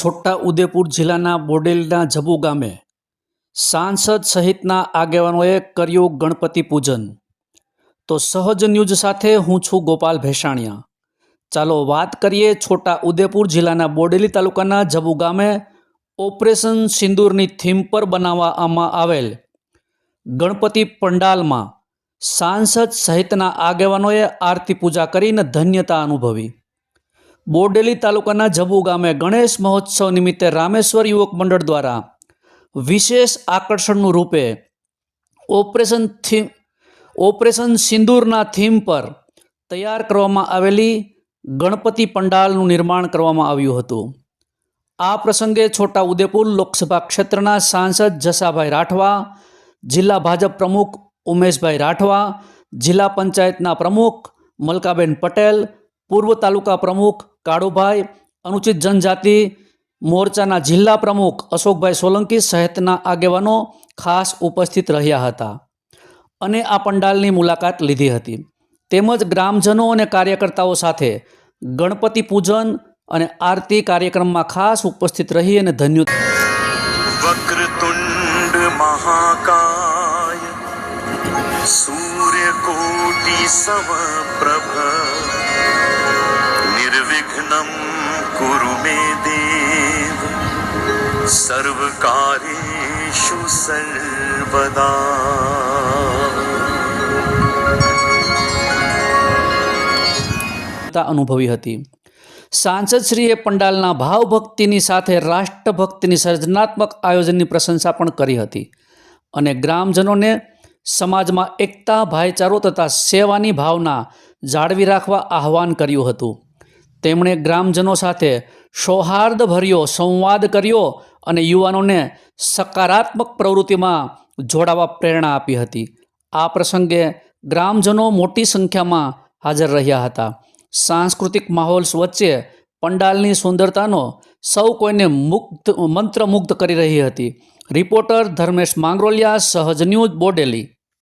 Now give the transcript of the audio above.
છોટા ઉદેપુર જિલ્લાના બોડેલીના જબુ ગામે સાંસદ સહિતના આગેવાનોએ કર્યું ગણપતિ પૂજન. તો સહજ ન્યૂઝ સાથે હું છું ગોપાલ ભેસાણિયા. ચાલો વાત કરીએ છોટા ઉદેપુર જિલ્લાના બોડેલી તાલુકાના જબુ ગામે ઓપરેશન સિંદૂરની થીમ પર બનાવવામાં આવેલ ગણપતિ પંડાલમાં સાંસદ સહિતના આગેવાનોએ આરતી પૂજા કરીને ધન્યતા અનુભવી. બોડેલી તાલુકાના જબુ ગામે ગણેશ મહોત્સવ નિમિત્તે રામેશ્વર યુવક મંડળ દ્વારા વિશેષ આકર્ષણનું રૂપે ઓપરેશન થીમ, ઓપરેશન સિંદૂરના થીમ પર તૈયાર કરવામાં આવેલી ગણપતિ પંડાલનું નિર્માણ કરવામાં આવ્યું હતું. આ પ્રસંગે છોટા ઉદેપુર લોકસભા ક્ષેત્રના સાંસદ જસાભાઈ રાઠવા, જિલ્લા ભાજપ પ્રમુખ ઉમેશભાઈ રાઠવા, જિલ્લા પંચાયતના પ્રમુખ મલકાબેન પટેલ પૂર્વ તાલુકા પ્રમુખ કાળુભાઈ, અનુચિત જનજાતિ, મોરચાના જિલ્લા પ્રમુખ અશોકભાઈ સોલંકી સહિતના આગેવાનો ખાસ ઉપસ્થિત રહ્યા હતા અને આ પંડાલની મુલાકાત લીધી હતી. તેમજ ગ્રામજનો અને કાર્યકર્તાઓ સાથે ગણપતિ પૂજન અને આરતી કાર્યક્રમમાં ખાસ ઉપસ્થિત રહી અને ધન્યુ સૂર્ય મહાકાય, સૂર્યકોટી સમપ્રભા સહનમ કુરુ મે દેવ સર્વકારેશુ સર્વદા અનુભવી હતી સાંસદ શ્રીએ પંડાલના ભાવભક્તિની સાથે રાષ્ટ્રભક્તિની સર્જનાત્મક આયોજનની પ્રશંસા પણ કરી હતી અને ગ્રામજનોને સમાજમાં એકતા ભાઈચારો તથા સેવાની ભાવના જાળવી રાખવા આહવાન કર્યું હતું તેમણે ગ્રામજનો સાથે સૌહાર્દભર્યો સંવાદ કર્યો અને યુવાનોને સકારાત્મક પ્રવૃત્તિમાં જોડાવા પ્રેરણા આપી હતી. આ પ્રસંગે ગ્રામજનો મોટી સંખ્યામાં હાજર રહ્યા હતા. સાંસ્કૃતિક માહોલ વચ્ચે પંડાલની સુંદરતાનો સૌ કોઈને મુગ્ધ, મંત્રમુગ્ધ કરી રહી હતી. રિપોર્ટર ધર્મેશ માંગરોલિયા, સહજ ન્યૂઝ, બોડેલી.